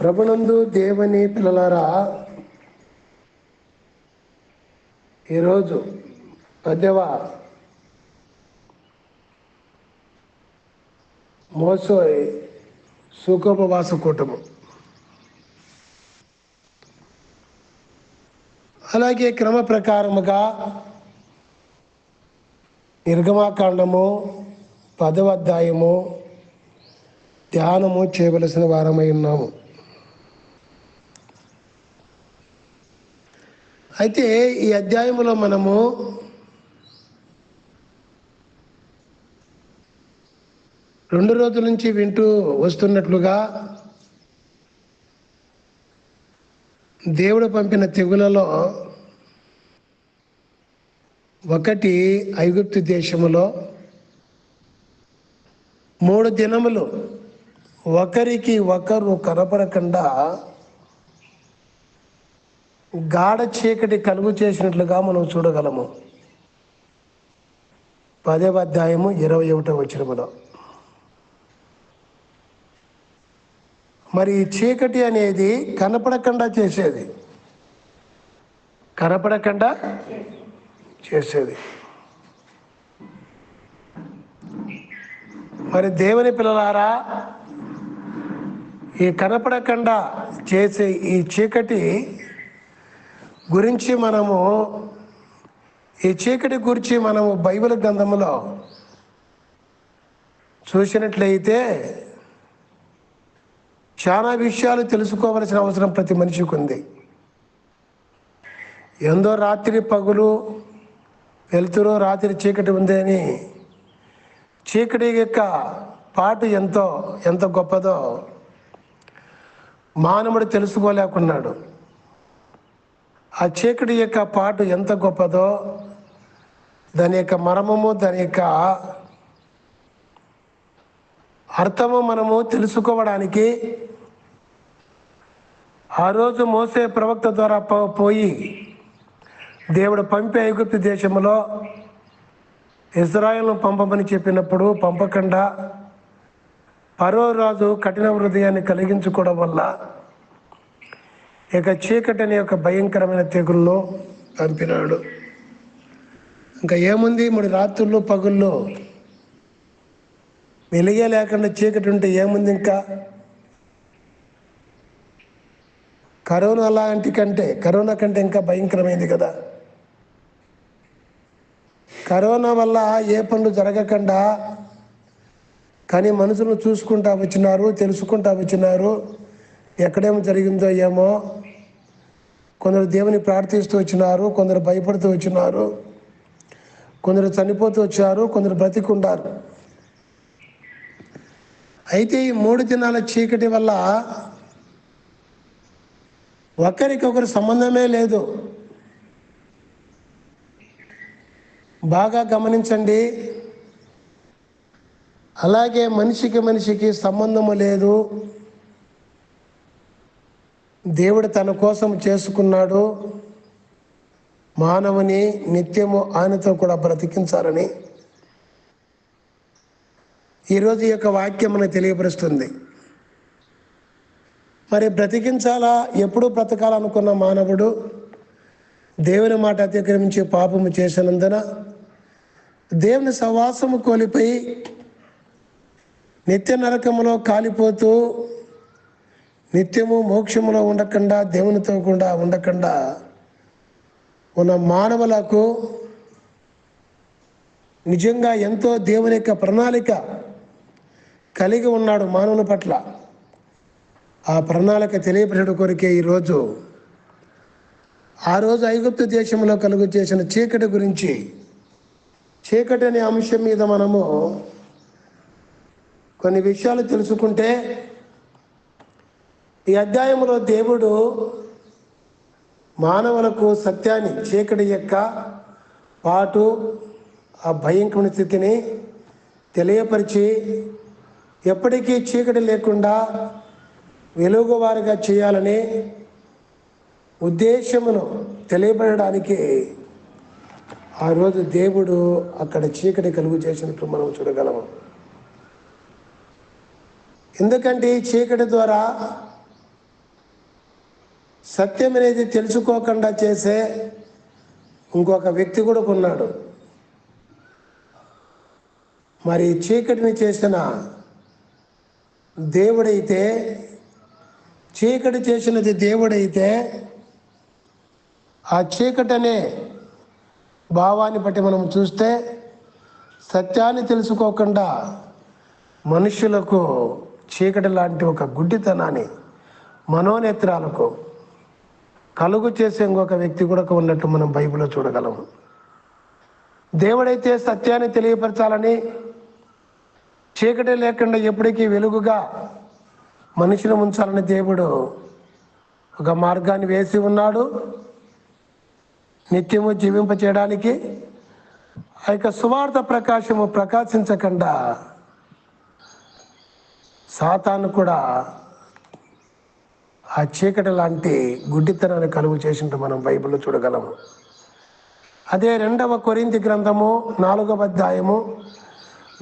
ప్రభునందు దేవుని పిల్లలారా ఈరోజు పదవ మోసో సుఖోపవాస కూటము. అలాగే క్రమ ప్రకారముగా నిర్గమాకాండము పదవ అధ్యాయము ధ్యానము చేయవలసిన వారమై ఉన్నాము. అయితే ఈ అధ్యాయంలో మనము రెండు రోజుల నుంచి వింటూ వస్తున్నట్లుగా దేవుడు పంపిన తెగులలో ఒకటి ఐగుప్తు దేశములో మూడు దినములు ఒకరికి ఒకరు కనపడకుండా గాఢ చీకటి కలుగు చేసినట్లుగా మనం చూడగలము. పదవ అధ్యాయము ఇరవై ఒకటో వచ్చినములో మరి చీకటి అనేది కనపడకుండా చేసేది. కనపడకుండా చేసేది. మరి దేవుని పిల్లలారా ఈ కనపడకుండా చేసే ఈ చీకటి గురించి మనము ఈ చీకటి గురించి మనము బైబిల్ గ్రంథంలో చూసినట్లయితే చాలా విషయాలు తెలుసుకోవలసిన అవసరం ప్రతి మనిషికి ఉంది. ఎందో రాత్రి పగులు వెలుతురు రాత్రి చీకటి ఉంది అని చీకటి యొక్క పాటు ఎంతో ఎంత గొప్పదో మానవుడు తెలుసుకోలేకున్నాడు. ఆ చీకటి యొక్క పాటు ఎంత గొప్పదో దాని యొక్క మర్మము దాని యొక్క అర్థము మనము తెలుసుకోవడానికి ఆ రోజు మోసే ప్రవక్త ద్వారా పోయి దేవుడు పంపే ఐగుప్తు దేశంలో ఇజ్రాయల్ను పంపమని చెప్పినప్పుడు పంపకుండా పరో రాజు కఠిన హృదయాన్ని కలిగించుకోవడం వల్ల ఇక చీకటి అనే యొక్క భయంకరమైన తెగుల్లో పంపినాడు ఇంకా ఏముంది? మూడు రాత్రుల్లో పగుల్లో? వెలిగే లేకుండా చీకటి ఉంటే ఏముంది ఇంకా? కరోనా లాంటి కంటే కరోనా కంటే ఇంకా భయంకరమైంది కదా. కరోనా వల్ల ఏ పనులు జరగకుండా కానీ మనుషులు చూసుకుంటా వచ్చినారు తెలుసుకుంటా వచ్చినారు. ఎక్కడేమో జరిగిందో ఏమో కొందరు దేవుని ప్రార్థిస్తూ వచ్చినారు కొందరు భయపడుతూ వచ్చినారు కొందరు చనిపోతూ వచ్చారు కొందరు బ్రతికుండారు. అయితే ఈ మూడు దినాల చీకటి వల్ల ఒకరికొకరు సంబంధమే లేదు. బాగా గమనించండి. అలాగే మనిషికి మనిషికి సంబంధము లేదు. దేవుడు తన కోసం చేసుకున్నాడు. మానవుని నిత్యము ఆయనతో కూడా బ్రతికించాలని ఈరోజు ఈ యొక్క వాక్యం మనకు తెలియపరుస్తుంది. మరి బ్రతికించాలా? ఎప్పుడు బ్రతకాలనుకున్న మానవుడు దేవుని మాట అతిక్రమించి పాపము చేసినందున దేవుని సవాసము కోల్పోయి నిత్య నరకములో కాలిపోతూ నిత్యము మోక్షములో ఉండకుండా దేవునితో కూడా ఉండకుండా ఉన్న మానవులకు నిజంగా ఎంతో దేవుని యొక్క ప్రణాళిక కలిగి ఉన్నాడు మానవుని పట్ల. ఆ ప్రణాళిక తెలియపరచడం కొరికే ఈరోజు ఆ రోజు ఐగుప్తు దేశంలో కలుగు చేసిన చీకటి గురించి చీకటి అనే అంశం మీద మనము కొన్ని విషయాలు తెలుసుకుంటే ఈ అధ్యాయంలో దేవుడు మానవులకు సత్యాన్ని చీకటి యొక్క పాటు ఆ భయంకరమైన స్థితిని తెలియపరిచి ఎప్పటికీ చీకటి లేకుండా వెలుగువారిగా చేయాలని ఉద్దేశమును తెలియబడడానికి ఆ రోజు దేవుడు అక్కడ చీకటి కలుగు చేసినట్లు మనం చూడగలము. ఎందుకంటే ఈ చీకటి ద్వారా సత్యం అనేది తెలుసుకోకుండా చేసే ఇంకొక వ్యక్తి కూడా ఉన్నాడు మరి చీకటిని చేసిన దేవుడైతే చీకటి చేసినది దేవుడైతే ఆ చీకటి అనే భావాన్ని బట్టి మనం చూస్తే సత్యాన్ని తెలుసుకోకుండా మనుషులకు చీకటి లాంటి ఒక గుడ్డితనాన్ని మనోనేత్రాలకు కలుగు చేసే ఇంకొక వ్యక్తి కూడా ఉన్నట్టు మనం బైబిల్లో చూడగలము దేవుడైతే సత్యాన్ని తెలియపరచాలని చీకటి లేకుండా ఎప్పటికీ వెలుగుగా మనిషిని ఉంచాలని దేవుడు ఒక మార్గాన్ని వేసి ఉన్నాడు. నిత్యము జీవింప చేయడానికి ఆ యొక్క సువార్త ప్రకాశము ప్రకాశించకుండా సాతాను కూడా ఆ చీకటి లాంటి గుడ్డితనాన్ని కలుగు చేసినట్టు మనం బైబిల్లో చూడగలము. అదే రెండవ కొరింతి గ్రంథము నాలుగవ అధ్యాయము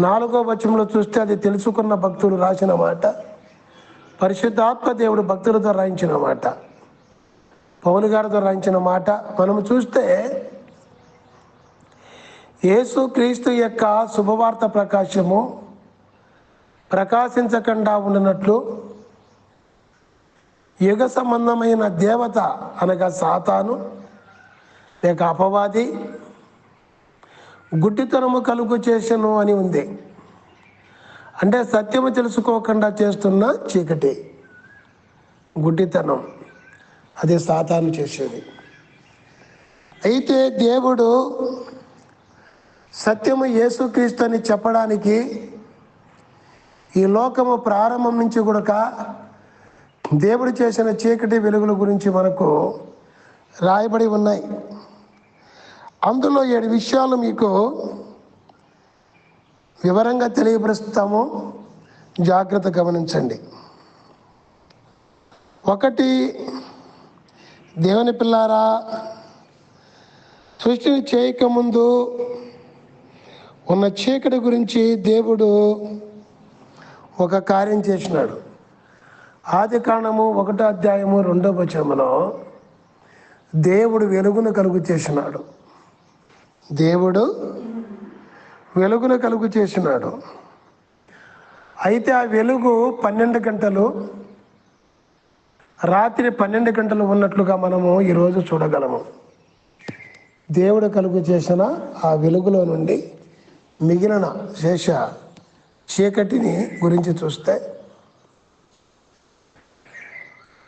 నాలుగవ వచనంలో చూస్తే అది తెలుసుకున్న భక్తులు రాసిన మాట పరిశుద్ధాత్మ దేవుడు భక్తులతో రాయించిన మాట పౌలు గారితో రాయించిన మాట. మనము చూస్తే యేసు క్రీస్తు యొక్క శుభవార్త ప్రకాశము ప్రకాశించకుండా ఉండినట్లు యుగ సంబంధమైన దేవత అనగా సాతాను లేక అపవాది గుడ్డితనము కలుగు చేసను అని ఉంది. అంటే సత్యము తెలుసుకోకుండా చేస్తున్న చీకటి గుడ్డితనం అది సాతాను చేసేది. అయితే దేవుడు సత్యము యేసుక్రీస్తు అని చెప్పడానికి ఈ లోకము ప్రారంభం నుంచి కూడా దేవుడు చేసిన చీకటి వెలుగుల గురించి మనకు రాయబడి ఉన్నాయి. అందులో ఏడు విషయాలు మీకు వివరంగా తెలియపరుస్తాము. జాగ్రత్త గమనించండి. ఒకటి దేవుని పిల్లారా సృష్టిని చేయకముందు ఉన్న చీకటి గురించి దేవుడు ఒక కార్యం చేసినాడు. ఆది కాండము ఒకటో అధ్యాయము రెండో వచనంలో దేవుడు వెలుగును కలుగు చేసినాడు. దేవుడు వెలుగును కలుగు చేసినాడు. అయితే ఆ వెలుగు పన్నెండు గంటలు రాత్రి పన్నెండు గంటలు ఉన్నట్లుగా మనము ఈరోజు చూడగలము. దేవుడు కలుగు చేసిన ఆ వెలుగులో నుండి మిగిలిన శేష చీకటిని గురించి చూస్తే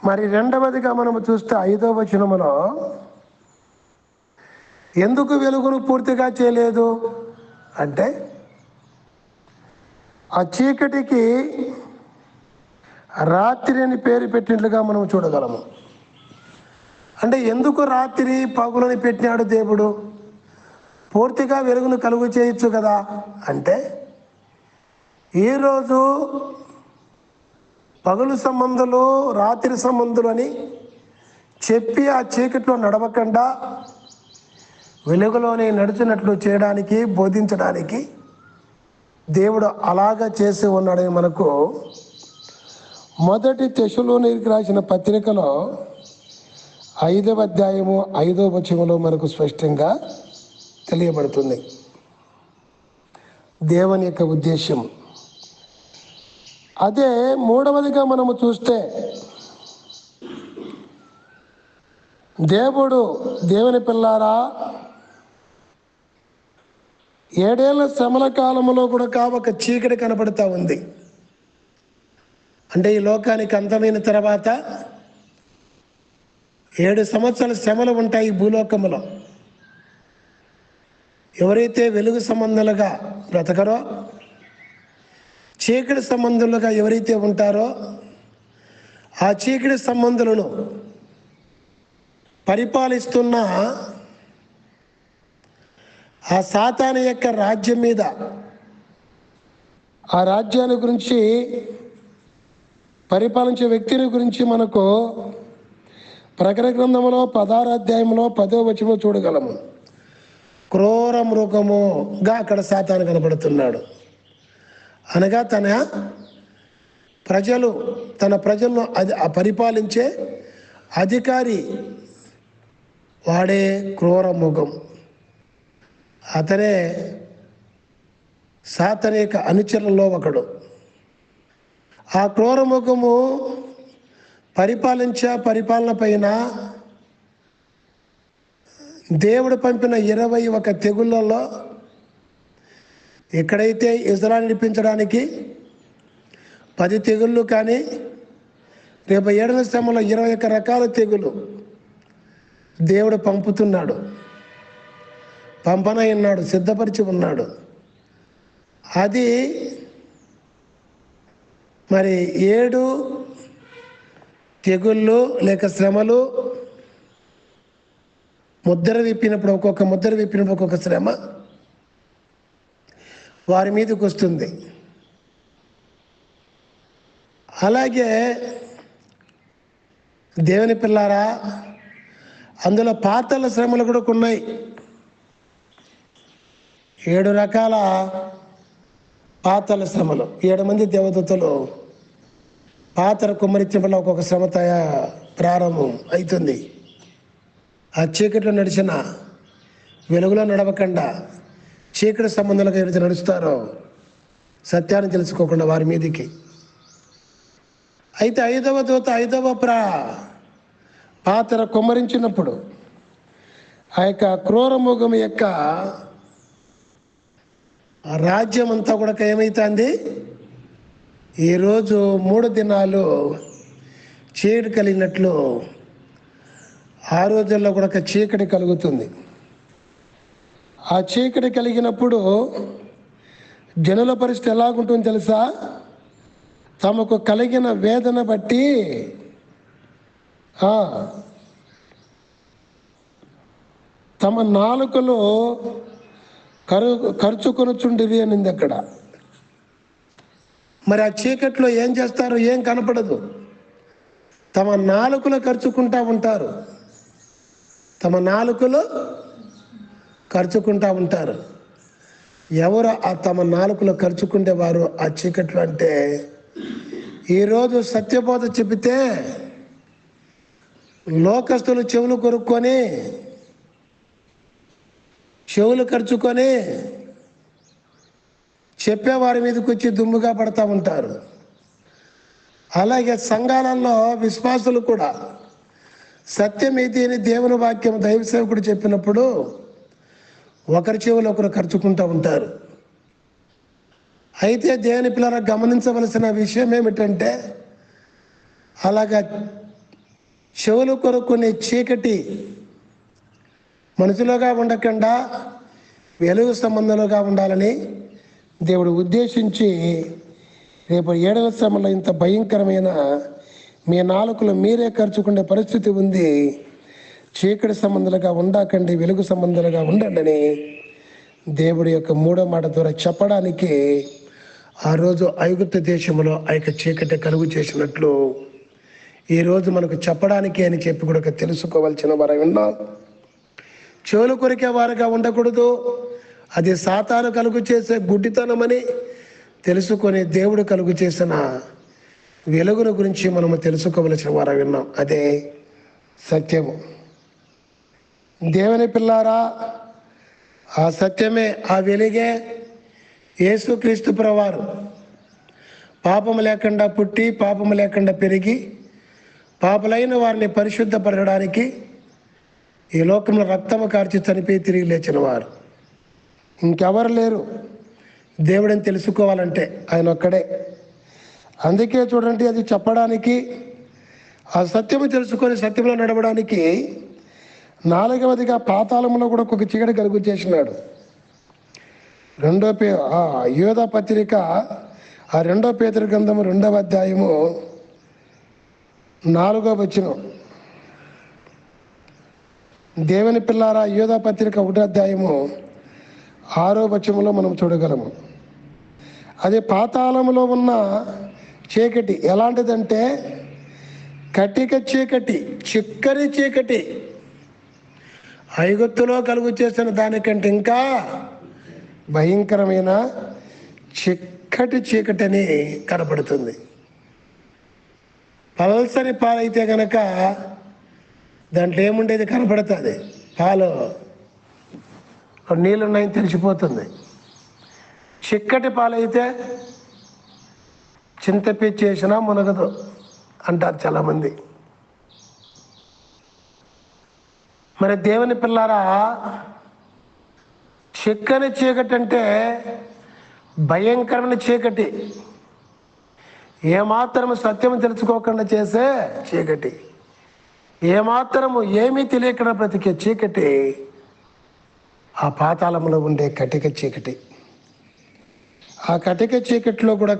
మరి రెండవదిగా మనము చూస్తే ఐదో వచనములో ఎందుకు వెలుగును పూర్తిగా చేయలేదు? అంటే ఆ చీకటికి రాత్రి అని పేరు పెట్టినట్లుగా మనం చూడగలము. అంటే ఎందుకు రాత్రి పగులని పెట్టినాడు దేవుడు? పూర్తిగా వెలుగును కలుగు చేయొచ్చు కదా? అంటే ఈరోజు పగులు సంబంధులు రాత్రి సంబంధులు అని చెప్పి ఆ చీకట్లో నడవకుండా వెలుగులోనే నడిచినట్లు చేయడానికి బోధించడానికి దేవుడు అలాగా చేసి ఉన్నాడని మనకు మొదటి తెశలోనికి రాసిన పత్రికలో ఐదవ అధ్యాయము ఐదవ వచనంలో మనకు స్పష్టంగా తెలియబడుతుంది. దేవుని యొక్క ఉద్దేశం అదే మూడవదిగా మనము చూస్తే దేవుడు దేవుని పిల్లారా ఏడేళ్ళ శ్రమల కాలంలో కూడా ఒక చీకటి కనబడుతూ ఉంది. అంటే ఈ లోకానికి అంతమైన తర్వాత ఏడు సంవత్సరాల శ్రమలు ఉంటాయి భూలోకంలో భూలోకములో. ఎవరైతే వెలుగు సంబంధాలుగా బ్రతకరో చీకటి సంబంధులుగా ఎవరైతే ఉంటారో ఆ చీకటి సంబంధులను పరిపాలిస్తున్న ఆ సాతాన యొక్క రాజ్యం మీద ఆ రాజ్యాన్ని గురించి పరిపాలించే వ్యక్తిని గురించి మనకు ప్రకర గ్రంథంలో పదార అధ్యాయంలో పదో వచనంలో చూడగలము. క్రూర మృగముగా అక్కడ సాతాను కనబడుతున్నాడు అనగా తన ప్రజలు తన ప్రజలను అది ఆ పరిపాలించే అధికారి వాడే క్రూర ముఖం అతనే సాతనేక అనుచరులలో ఒకడు. ఆ క్రూర ముఖము పరిపాలించే పరిపాలన పైన దేవుడు పంపిన ఇరవై ఒక తెగుళ్ళలో ఎక్కడైతే ఇజ్రాయల్ నడిపించడానికి పది తెగుళ్ళు కానీ రేపు ఏడవ శ్రమలో ఇరవై ఒక్క రకాల తెగులు దేవుడు పంపుతున్నాడు. పంపన ఉన్నాడు సిద్ధపరిచి ఉన్నాడు. అది మరి ఏడు తెగుళ్ళు లేక శ్రమలు ముద్ర విప్పినప్పుడు ఒక్కొక్క ముద్ర విప్పినప్పుడు ఒక్కొక్క శ్రమ. వారి మీదకి వస్తుంది. అలాగే దేవుని పిల్లారా అందులో పాతల శ్రమలు కూడా ఉన్నాయి ఏడు రకాల పాతల శ్రమలు. ఏడు మంది దేవదూతలు పాత్ర కుమ్మరించడం ఒక్కొక్క శ్రమ తయా ప్రారంభం అవుతుంది ఆ చీకట్లో నడిచిన వెలుగులో నడవకుండా చీకటి సంబంధాలుగా ఎవరైతే నడుస్తారో సత్యాన్ని తెలుసుకోకుండా వారి మీదికి. అయితే ఐదవ దూత ఐదవ ప్రా పాత్ర కుమ్మరించినప్పుడు ఆ యొక్క క్రూరముఖం యొక్క రాజ్యం అంతా కూడా ఏమవుతుంది ఈరోజు మూడు దినాలు చీకటి కలిగినట్లు ఆ రోజుల్లో కూడా ఒక చీకటి కలుగుతుంది. ఆ చీకటి కలిగినప్పుడు జనుల పరిస్థితి ఎలాగుంటుందో తెలుసా? తమకు కలిగిన వేదన బట్టి తమ నాలుకలో కరు ఖర్చుకొనుచుండివి అనింది అక్కడ. మరి ఆ చీకట్లో ఏం చేస్తారో? ఏం కనపడదు. తమ నాలుకలు ఖర్చుకుంటా ఉంటారు. తమ నాలుకలు ఖర్చుకుంటా ఉంటారు. ఎవరు ఆ తమ నాలుకలు ఖర్చుకుంటే వారు ఆ చీకట్లు అంటే ఈరోజు సత్యబోధ చెబితే లోకస్తులు చెవులు కొనుక్కొని చెవులు ఖర్చుకొని చెప్పేవారి మీదకి వచ్చి దుమ్ముగా పడతా ఉంటారు. అలాగే సంఘాలలో విశ్వాసులు కూడా సత్యం ఇది అని దేవుని వాక్యం దైవ సేవకుడు చెప్పినప్పుడు ఒకరి చెవులు ఒకరు ఖర్చుకుంటూ ఉంటారు. అయితే దేని పిల్లలకు గమనించవలసిన విషయం ఏమిటంటే అలాగా చెవులు కొరుకునే చీకటి మనసులోగా ఉండకుండా వెలుగు సంబంధంలోగా ఉండాలని దేవుడు ఉద్దేశించి రేపు ఏడవ శ్రమలో ఇంత భయంకరమైన మీ నాలుకలు మీరే ఖర్చుకునే పరిస్థితి ఉంది. చీకటి సంబంధాలుగా ఉండకండి వెలుగు సంబంధాలుగా ఉండండి అని దేవుడి యొక్క మూడో మాట ద్వారా చెప్పడానికి ఆ రోజు ఐగుప్త దేశంలో ఆ యొక్క చీకటి కలుగు చేసినట్లు ఈరోజు మనకు చెప్పడానికి అని చెప్పి కూడా తెలుసుకోవాల్సిన వారు ఉన్నాం. చెవులు కొరికే వారుగా ఉండకూడదు. అది సాతాను కలుగు చేసే గుడ్డితనమని తెలుసుకొని దేవుడు కలుగు చేసిన వెలుగును గురించి మనము తెలుసుకోవలసిన వారు విన్నాం అదే సత్యము. దేవుని పిల్లారా ఆ సత్యమే ఆ వెలిగే యేసుక్రీస్తు ప్రవారు. పాపము లేకుండా పుట్టి పాపము లేకుండా పెరిగి పాపలైన వారిని పరిశుద్ధపరచడానికి ఈ లోకంలో రక్తము కార్చి చనిపోయి తిరిగి లేచిన వారు. ఇంకెవరు లేరు. దేవుడని తెలుసుకోవాలంటే ఆయన ఒక్కడే. అందుకే చూడండి అది చెప్పడానికి ఆ సత్యము తెలుసుకొని సత్యంలో నడవడానికి నాలుగవదిగా పాతాళంలో కూడా ఒక చీకటి కలుగు చేసినాడు. రెండో పే యోధ పత్రిక ఆ రెండో పేదరి గ్రంథము రెండవ అధ్యాయము నాలుగో వచనం. దేవుని పిల్లారా యోధ పత్రిక ఒకటో అధ్యాయము ఆరో వచనంలో మనం చూడగలము. అది పాతాళములో ఉన్న చీకటి ఎలాంటిదంటే కటిక చీకటి చిక్కరి చీకటి. ఐగుత్తులో కలుగు చేసిన దానికంటే ఇంకా భయంకరమైన చిక్కటి చీకటిని కనబడుతుంది కనపడుతుంది. పల్సని పాలైతే కనుక దాంట్లో ఏముండేది కనపడుతుంది? పాలు. నీళ్ళున్నాయని తెలిసిపోతుంది. చిక్కటి పాలైతే చింతపి చేసినా మునగదు అంటారు చాలామంది. మరి దేవుని పిల్లారా చిక్కని చీకటి అంటే భయంకరమైన చీకటి. ఏమాత్రము సత్యం తెలుసుకోకుండా చేసే చీకటి. ఏమాత్రము ఏమీ తెలియకుండా బ్రతికే చీకటి ఆ పాతాళంలో ఉండే కటిక చీకటి. ఆ కటిక చీకటిలో కూడా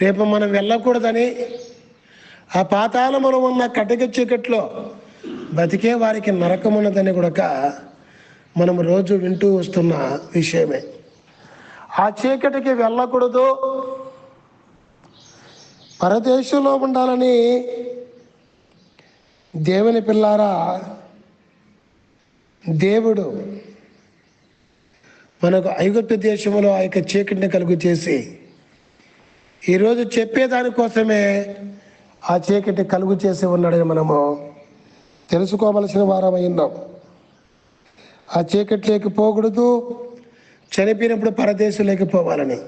రేపు మనం వెళ్ళకూడదని ఆ పాతాళములో ఉన్న కటిక చీకట్లో బతికే వారికి నరకమున్నదని కూడా మనం రోజు వింటూ వస్తున్న విషయమే. ఆ చీకటికి వెళ్ళకూడదు. పరదేశంలో ఉండాలని దేవుని పిల్లారా దేవుడు మనకు ఐగుప్తు దేశంలో ఆ యొక్క చీకటిని కలుగు చేసి ఈరోజు చెప్పేదానికోసమే ఆ చీకటి కలుగు చేసి ఉన్నాడని మనము తెలుసుకోవలసిన వారమై ఉన్నాం. ఆ చీకటి పోకూడదు చనిపోయినప్పుడు పరదేశంలోకి పోవాలని.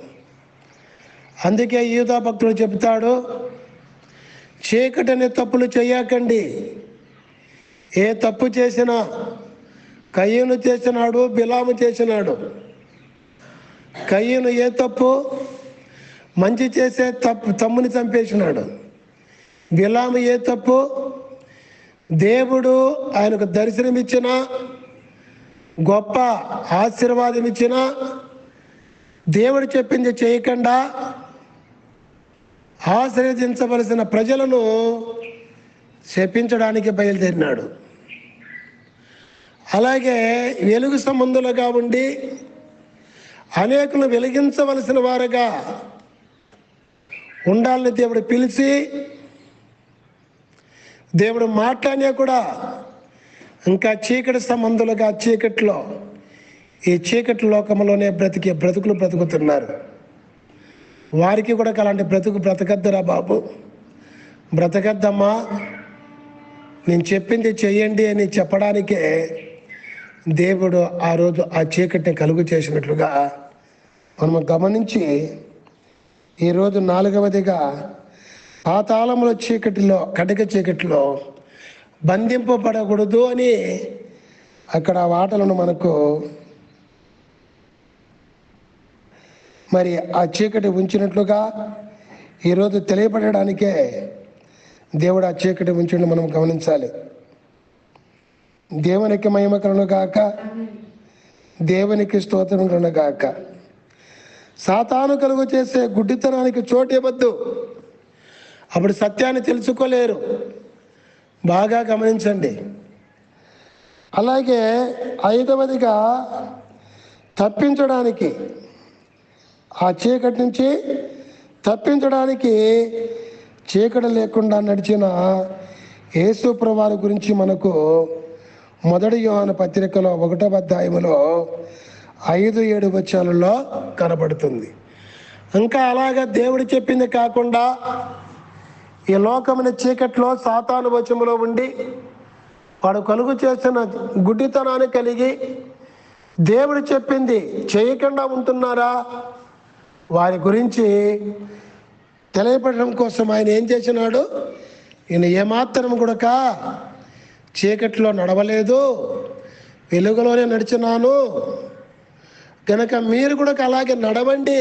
అందుకే యూదా భక్తుడు చెప్తాడు చీకటనే తప్పులు చేయకండి. ఏ తప్పు చేసినా కయ్యను చేసినాడు బిలాము చేసినాడు. కయ్యను ఏ తప్పు మంచి చేసే తప్పు తమ్ముని చంపేసినాడు. బిలాము ఏ తప్పు దేవుడు ఆయనకు దర్శనమిచ్చిన గొప్ప ఆశీర్వాదం ఇచ్చిన దేవుడు చెప్పింది చేయకుండా ఆశీర్వదించవలసిన ప్రజలను శపించడానికి బయలుదేరినాడు. అలాగే వెలుగు సంబంధులుగా ఉండి అనేకులు వెలిగించవలసిన వారుగా ఉండాలని దేవుడు పిలిచి దేవుడు మాట్లాడినా కూడా ఇంకా చీకటి సంబంధులుగా చీకట్లో ఈ చీకటి లోకంలోనే బ్రతికే బ్రతుకులు బ్రతుకుతున్నారు. వారికి కూడా అలాంటి బ్రతుకు బ్రతకద్దురా బాబు. బ్రతకద్దమ్మా నేను చెప్పింది చెయ్యండి అని చెప్పడానికే దేవుడు ఆ రోజు ఆ చీకటిని కలుగు చేసినట్లుగా మనం గమనించి ఈరోజు నాలుగవదిగా పాతాళముల చీకటిలో కటిక చీకటిలో బంధింపబడకూడదు అని అక్కడ వాటలను మనకు మరి ఆ చీకటి ఉంచినట్లుగా ఈరోజు తెలియపడడానికే దేవుడు ఆ చీకటి ఉంచండి మనం గమనించాలి. దేవునికి మహిమ కలను గాక. దేవునికి స్తోత్రం కలను గాక. సాతాను కలుగు చేసే గుడ్డితనానికి చోటు ఇవ్వద్దు అప్పుడు సత్యాన్ని తెలుసుకోలేరు. బాగా గమనించండి. అలాగే ఐదవదిగా తప్పించడానికి ఆ చీకటి నుంచి తప్పించడానికి చీకటి లేకుండా నడిచిన యేసు గురించి మనకు మొదటి యోహాన పత్రికలో ఒకటో అధ్యాయంలో ఐదు ఏడు వచ్చాలలో కనబడుతుంది. ఇంకా అలాగా దేవుడు చెప్పింది కాకుండా ఈ లోకమున చీకట్లో సాతాను వచములో ఉండి వాడు కలుగు చేసిన గుడ్డితనాన్ని కలిగి దేవుడు చెప్పింది చేయకుండా ఉంటున్నారా? వారి గురించి తెలియపడడం కోసం ఆయన ఏం చేసినాడు? ఈయన ఏమాత్రం కూడాక చీకట్లో నడవలేదు వెలుగులోనే నడిచినాను. కనుక మీరు కూడా అలాగే నడవండి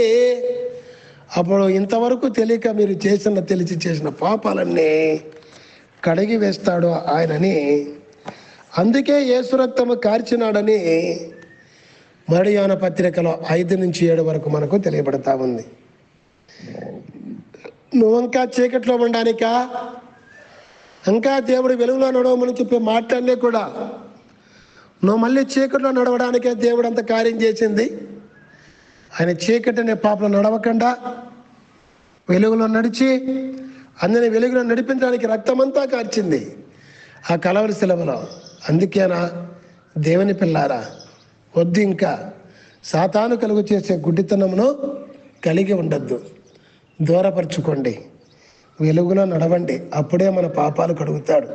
అప్పుడు ఇంతవరకు తెలియక మీరు చేసిన తెలిసి చేసిన పాపాలన్నీ కడిగి వేస్తాడు ఆయనని. అందుకే యేసురక్తము కార్చినాడని మరియాన పత్రికలో ఐదు నుంచి ఏడు వరకు మనకు తెలియబడతా ఉంది. నువ్వు ఇంకా చీకట్లో ఉండడానిక? ఇంకా దేవుడు వెలుగులో నడవమని చెప్పి మాట్లాడినే కూడా. నువ్వు మళ్ళీ చీకట్లో నడవడానికే దేవుడు అంత కార్యం చేసింది? ఆయన చీకటి అనే పాపలు నడవకుండా వెలుగులో నడిచి అందరిని వెలుగులో నడిపించడానికి రక్తమంతా కార్చింది ఆ కలవరి సెలవులో. అందుకేనా దేవుని పిల్లారా వద్దు ఇంకా. సాతాను కలుగు చేసే గుడ్డితనమును కలిగి ఉండద్దు. దూరపరచుకోండి. వెలుగులో నడవండి. అప్పుడే మన పాపాలు కడుగుతాడు.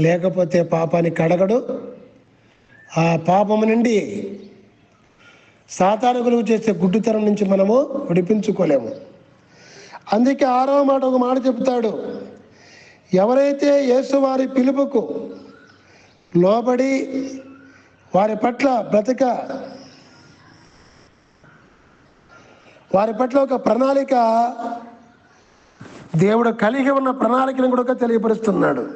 లేకపోతే పాపాన్ని కడగడు. ఆ పాపము నుండి సాతాను చేసే గుడ్డితనం నుంచి మనము విడిపించుకోలేము. అందుకే ఆరవ మాట ఒక మాట చెప్తాడు. ఎవరైతే యేసువారి పిలుపుకు లోబడి వారి పట్ల బ్రతక వారి పట్ల ఒక ప్రణాళిక దేవుడు కలిగి ఉన్న ప్రణాళికను కూడా తెలియపరుస్తున్నాడు.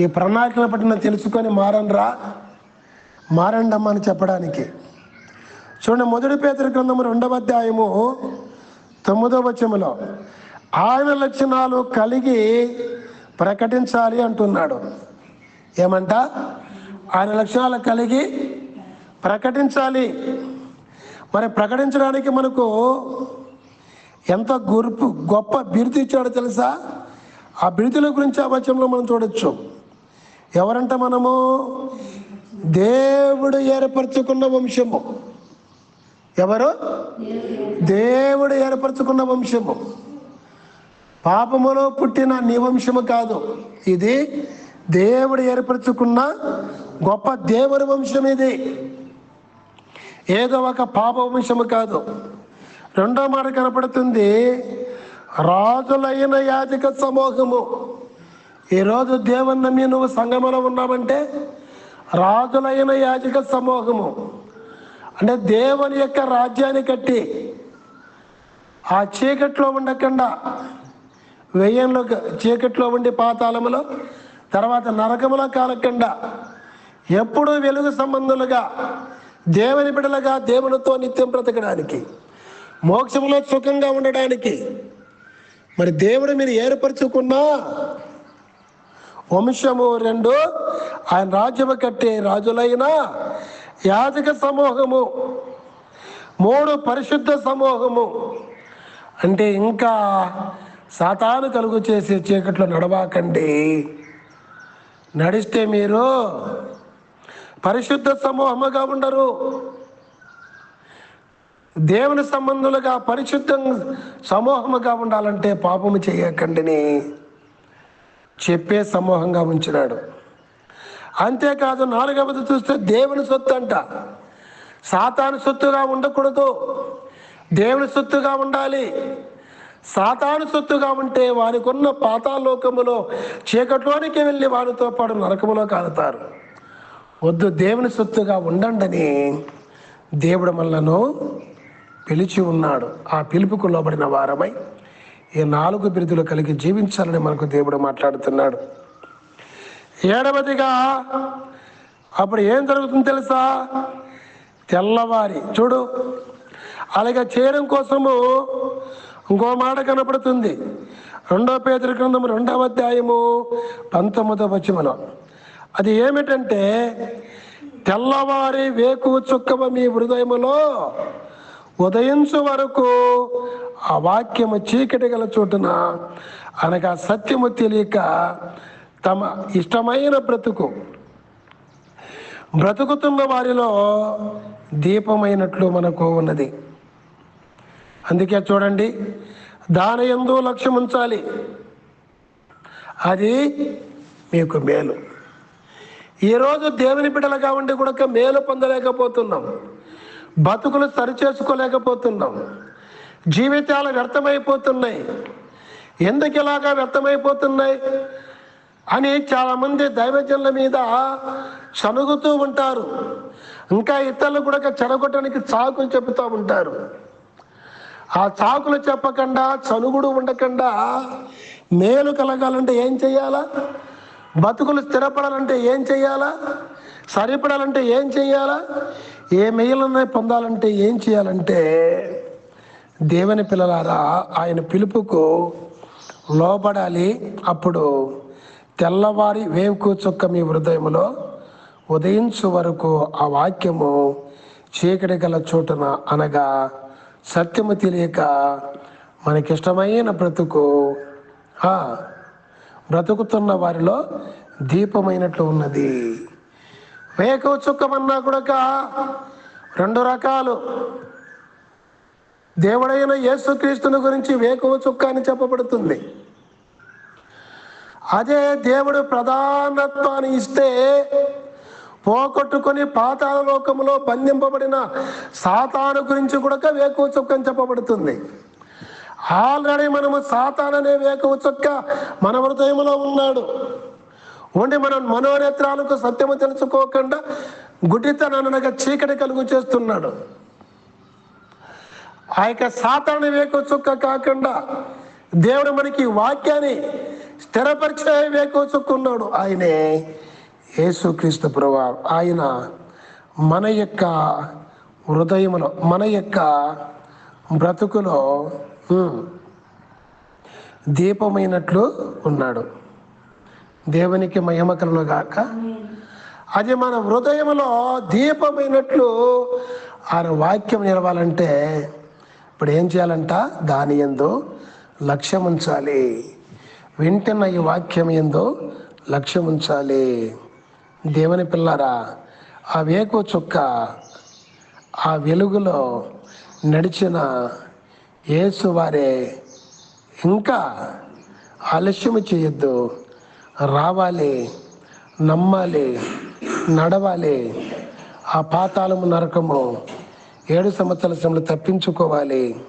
ఈ ప్రణాళికల పట్ల తెలుసుకొని మారండ్రా మారండమ్మా అని చెప్పడానికి. చూడండి మొదటి పేదరి గ్రంథము రెండవ అధ్యాయము తొమ్మిదవ వచనములో ఆయన లక్షణాలు కలిగి ప్రకటించాలి అంటున్నాడు. ఏమంట? ఆయన లక్షణాలు కలిగి ప్రకటించాలి. మరి ప్రకటించడానికి మనకు ఎంత గుర్పు గొప్ప బిరుదు ఇచ్చాడో తెలుసా? ఆ బిరుదుల గురించి ఆ వచనంలో మనం చూడొచ్చు. ఎవరంట మనము? దేవుడు ఏర్పరచుకున్న వంశము. ఎవరు? దేవుడు ఏర్పరచుకున్న వంశము. పాపములో పుట్టిన నీ వంశము కాదు. ఇది దేవుడు ఏర్పరచుకున్న గొప్ప దేవుని వంశం ఇది. ఏదో ఒక పాప వంశము కాదు. రెండో మాట కనపడుతుంది. రాజులైన యాజక సమూహము. ఈరోజు దేవుని నమ్మి నువ్వు సంగమలో ఉన్నావంటే రాజులైన యాజక సమూహము. అంటే దేవుని యొక్క రాజ్యాన్ని కట్టి ఆ చీకట్లో ఉండకుండా వెయ్యంలో చీకట్లో ఉండి పాతాళములో తర్వాత నరకములో కాలకుండా ఎప్పుడూ వెలుగు సంబంధులుగా దేవుని బిడలుగా దేవునితో నిత్యం బ్రతకడానికి మోక్షంలో సుఖంగా ఉండడానికి మరి దేవుడు మీరు ఏర్పరచుకున్నా వంశము రెండు ఆయన రాజ్యము కట్టే రాజులైన యాజక సమూహము మూడు పరిశుద్ధ సమూహము. అంటే ఇంకా సాతాను కలుగు చేసే చీకట్లో నడవాకండి. నడిస్తే మీరు పరిశుద్ధ సమూహముగా ఉండరు. దేవుని సంబంధులుగా పరిశుద్ధం సమూహముగా ఉండాలంటే పాపము చేయకండిని. చెప్పే సమూహంగా ఉంచినాడు. అంతేకాదు నాలుగవది చూస్తే దేవుని సొత్తు అంట సాతాను సొత్తుగా ఉండకూడదు. దేవుని సొత్తుగా ఉండాలి. సాతాను సొత్తుగా ఉంటే వారికి ఉన్న పాతాలోకములో చీకట్లోనికి వెళ్ళి వారితో పాటు నరకములో కాలుతారు వద్దు దేవుని సొత్తుగా ఉండండి దేవుడు మనలను పిలిచి ఉన్నాడు. ఆ పిలుపుకు లోబడిన వారమై ఈ నాలుగు బిరుదులు కలిగి జీవించాలని మనకు దేవుడు మాట్లాడుతున్నాడు. ఏడవదిగా అప్పుడు ఏం జరుగుతుంది తెలుసా? తెల్లవారి చూడు. అలాగే చేయడం కోసము ఇంకో మాట కనపడుతుంది. రెండో పేదరి గ్రంథము రెండవ అధ్యాయము పంతొమ్మిదవ వచనం అది ఏమిటంటే తెల్లవారి వేకువ చుక్కవ మీ హృదయములో ఉదయించు వరకు ఆ వాక్యము చీకటి గల చోటున అనగా సత్యము తెలియక తమ ఇష్టమైన బ్రతుకు. బ్రతుకుతున్న వారిలో దీపమైనట్లు మనకు ఉన్నది. అందుకే చూడండి దాని ఎందు లక్ష్యం ఉంచాలి. అది మీకు మేలు. ఈరోజు దేవుని బిడ్డలుగా ఉండి కూడా మేలు పొందలేకపోతున్నాం. బతుకులు సరిచేసుకోలేకపోతున్నాం. జీవితాలు వ్యర్థమైపోతున్నాయి. ఎందుకు ఇలాగా వ్యర్థమైపోతున్నాయి? అని చాలామంది దైవజనుల మీద చనుగుతూ ఉంటారు. ఇంకా ఇతరులు కూడా చెరగొట్టడానికి చాకులు చెబుతూ ఉంటారు. ఆ చాకులు చెప్పకుండా చనుగుడు ఉండకుండా మేలు కలగాలంటే ఏం చేయాలా? బతుకులు స్థిరపడాలంటే ఏం చేయాలా? సరిపడాలంటే ఏం చేయాలా? ఏ మేలుని పొందాలంటే ఏం చేయాలంటే దేవుని పిల్లలారా ఆయన పిలుపుకు లోబడాలి. అప్పుడు తెల్లవారి వేవుకు చుక్క మీ హృదయములో ఉదయించు వరకు ఆ వాక్యము చీకటి గల చోటున అనగా సత్యము తెలియక మనకిష్టమైన బ్రతుకు బ్రతుకుతున్న వారిలో దీపమైనట్లు ఉన్నది. వేకు చుక్కమన్నా కూడా రెండు రకాలు. దేవుడైన యేసుక్రీస్తుని గురించి వేకువ చుక్క అని చెప్పబడుతుంది. అదే దేవుడు ప్రధానత్వాన్ని ఇస్తే పోగొట్టుకొని పాతాల లోకంలో బంధింపబడిన సాతాను గురించి కూడా వేకువ చుక్కని చెప్పబడుతుంది. ఆల్రెడీ మనము సాతాన్ అనే వేకువ చుక్క మన హృదయంలో ఉన్నాడు. ఉండి మనం మనోనేత్రాలకు సత్యము తెలుసుకోకుండా గుడ్డితననగా చీకటి కలుగు చేస్తున్నాడు. ఆ యొక్క సాతాను వేకువ చుక్క కాకుండా దేవుడు మనకి వాక్యాన్ని స్థిరపరిచే వేకుతుక్కున్నాడు ఆయనే. యేసుక్రీస్తు ప్రభా ఆయన మన యొక్క హృదయములో మన యొక్క బ్రతుకులో దీపమైనట్లు ఉన్నాడు. దేవునికి మహిమ గాక. అది మన హృదయంలో దీపమైనట్లు ఆయన వాక్యం నిలవాలంటే ఇప్పుడు ఏం చేయాలంట? దాని ఎందు లక్ష్యం ఉంచాలి వెంటనే ఈ వాక్యం ఏందో లక్ష్యం ఉంచాలి. దేవుని పిల్లారా ఆ వేకు చుక్క ఆ వెలుగులో నడిచిన యేసు వారే ఇంకా ఆలస్యం చేయొద్దు. రావాలి నమ్మాలి నడవాలి. ఆ పాతాళము నరకము ఏడు సంవత్సరాల సమయంలో తప్పించుకోవాలి.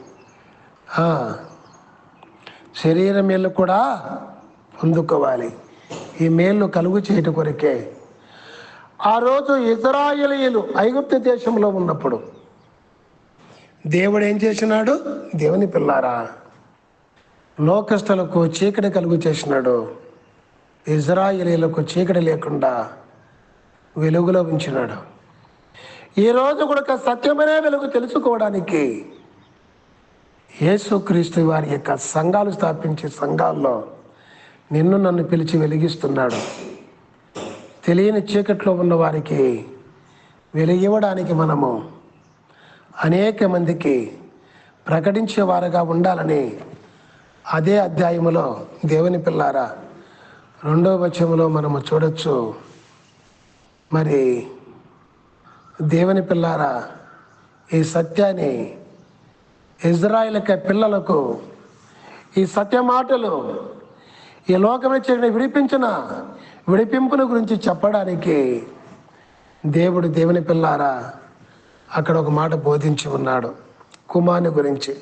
శరీర మేలు కూడా పొందుకోవాలి. ఈ మేలు కలుగు చేయట కొరకే. ఆ రోజు ఇజ్రాయలీలు ఐగుప్తు దేశంలో ఉన్నప్పుడు దేవుడు ఏం చేసినాడు? దేవుని పిల్లారా లోకస్తులకు చీకటి కలుగు చేసినాడు. ఇజ్రాయేలీలకు చీకటి లేకుండా వెలుగులో ఉంచినాడు. ఈ రోజు కూడా సత్యమనే వెలుగు తెలుసుకోవడానికి యేసుక్రీస్తు వారి యొక్క సంఘాలు స్థాపించే సంఘాల్లో నిన్ను నన్ను పిలిచి వెలిగిస్తున్నాడు. తెలియని చీకట్లో ఉన్న వారికి వెలిగివ్వడానికి మనము అనేక మందికి ప్రకటించేవారుగా ఉండాలని అదే అధ్యాయములో దేవుని పిల్లారా రెండో వచనములో మనము చూడొచ్చు. మరి దేవుని పిల్లారా ఈ సత్యాన్ని ఇజ్రాయిల్ పిల్లలకు ఈ సత్య మాటలు ఈ లోకమే చేయని విడిపించిన విడిపింపుల గురించి చెప్పడానికి దేవుడు దేవుని పిల్లారా అక్కడ ఒక మాట బోధించి ఉన్నాడు కుమారుని గురించి.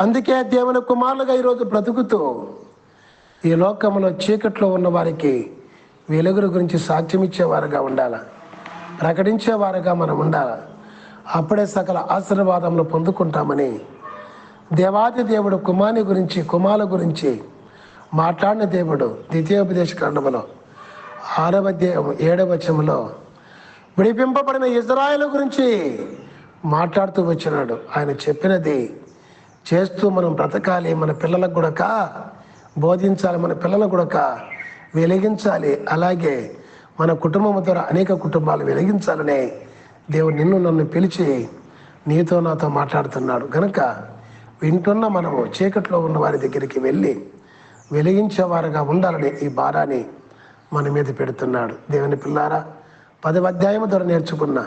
అందుకే దేవుని కుమారులుగా ఈరోజు బ్రతుకుతూ ఈ లోకంలో చీకట్లో ఉన్న వారికి వెలుగుల గురించి సాక్ష్యం ఇచ్చేవారుగా ఉండాలి? ప్రకటించేవారుగా మనం ఉండాలా? అప్పుడే సకల ఆశీర్వాదములు పొందుకుంటామని. దేవాది దేవుడు కుమాని గురించి కుమాల గురించి మాట్లాడిన దేవుడు ద్వితీయోపదేశ ఖండములో ఆరవ దేవ ఏడవ వచనంలో విడిపింపబడిన ఇజ్రాయేల్ గురించి మాట్లాడుతూ వచ్చినాడు. ఆయన చెప్పినది చేస్తూ మనం బ్రతకాలి మన పిల్లలకు కూడా బోధించాలి మన పిల్లలకు కూడా వెలిగించాలి. అలాగే మన కుటుంబం ద్వారా అనేక కుటుంబాలు వెలిగించాలనే దేవుడు నిన్ను నన్ను పిలిచి నీతో నాతో మాట్లాడుతున్నాడు. కనుక వింటున్న మనము చీకట్లో ఉన్న వారి దగ్గరికి వెళ్ళి వెలిగించేవారుగా ఉండాలని ఈ భారాన్ని మన మీద పెడుతున్నాడు. దేవుని పిల్లారా పదవ అధ్యాయం ద్వారా నేర్చుకున్న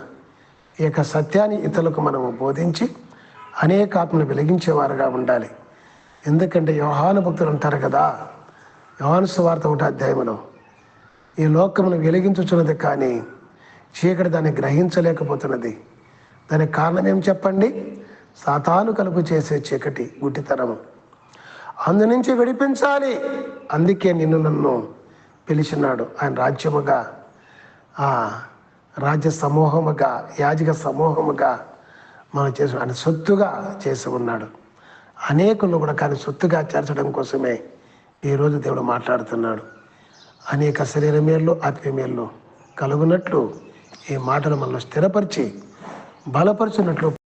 ఈ యొక్క సత్యాన్ని ఇతరులకు మనము బోధించి అనేక ఆత్మను వెలిగించేవారుగా ఉండాలి. ఎందుకంటే యోహాను భక్తులు అంటారు కదా యోహాను సువార్త ఒకటి అధ్యాయంలో ఈ లోకమును వెలిగించుచున్నది కానీ చీకటి దాన్ని గ్రహించలేకపోతున్నది. దానికి కారణం ఏం చెప్పండి? సాతాను కలుపు చేసే చీకటి గుడ్డితనము అందు నుంచి విడిపించాలి. అందుకే నిన్ను నన్ను పిలిచినాడు ఆయన రాజ్యముగా ఆ రాజ్య సమూహముగా యాజక సమూహముగా మనం చేసి ఆయన సొత్తుగా చేసి ఉన్నాడు. అనేకులు కూడా కానీ సొత్తుగా చేర్చడం కోసమే ఈరోజు దేవుడు మాట్లాడుతున్నాడు. అనేక శరీర మేళ్ళు ఆత్మీయ మేళ్ళు కలుగునట్లు ఈ మాటలు మనల్ని స్థిరపరిచి బలపరిచినట్లు